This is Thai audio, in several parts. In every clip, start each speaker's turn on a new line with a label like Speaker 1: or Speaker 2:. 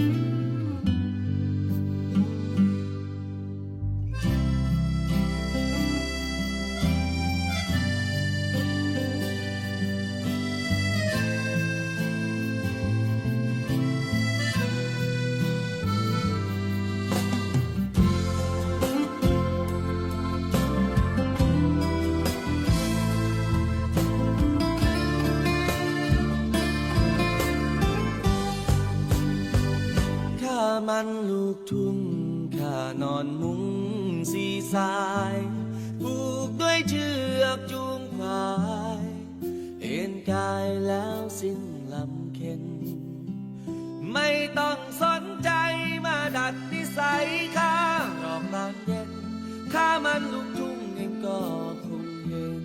Speaker 1: Thank you. านลูกทุ่งข้านอนมุงสีสายผูกด้วยเชือกจูงควาย เอ็นกายแล้วสิ้นลำเค็น ไม่ต้องสนใจมาดัดนิสัยข้ารอกบานเย็นข้ามันลูกทุ่งเองก็คงเห็น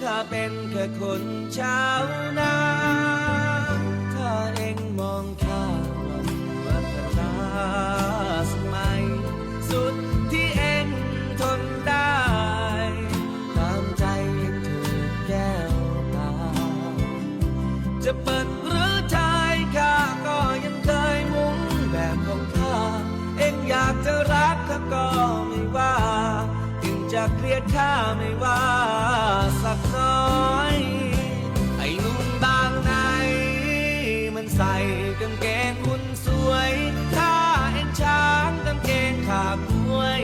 Speaker 1: ข้าเป็นแค่คนชาวนา จะเกลียดข้าไม่ว่าสักน้อย ไอ้นุ่มบางไหน มันใส่กางเกงคุณสวยถ้าเอ็นช้างกางเกงขาบมวย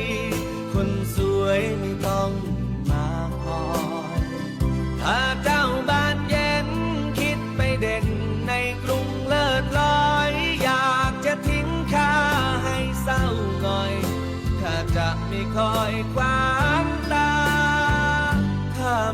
Speaker 1: คนสวยไม่ต้องมาคอยถ้าเจ้าบ้านเย็นคิดไปเด่นในกรุงเลิศลอย อยากจะทิ้งข้าให้เศร้าหน่อยข้าจะไม่คอยขวางตา ถ้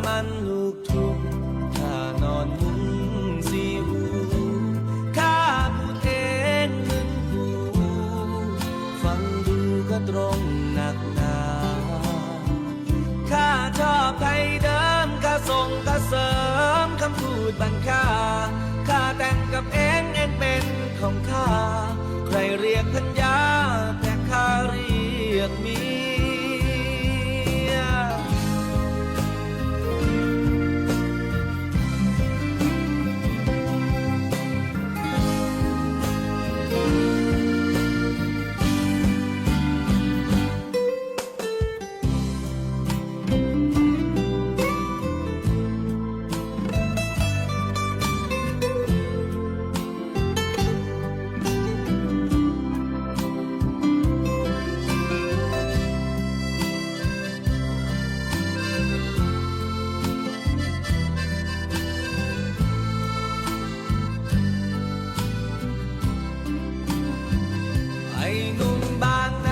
Speaker 1: หนุ่มบางไหน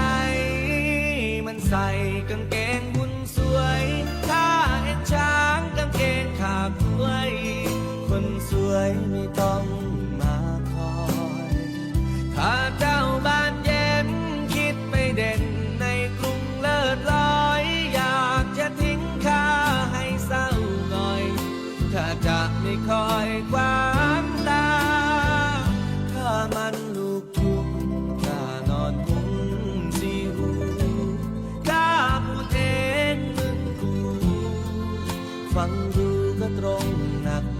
Speaker 1: มันใส่กางเกงบุญสวยถ้าเอ็นช้างกางเกงขาด้วย คนสวยไม่ต้องมาคอยถ้าเจ้าบ้านเย็นคิดไปเด่นในกรุงเลิศลอย อยากจะทิ้งข้าให้เศร้าหน่อย ถ้าจะไม่คอย ก็ตรงหนัก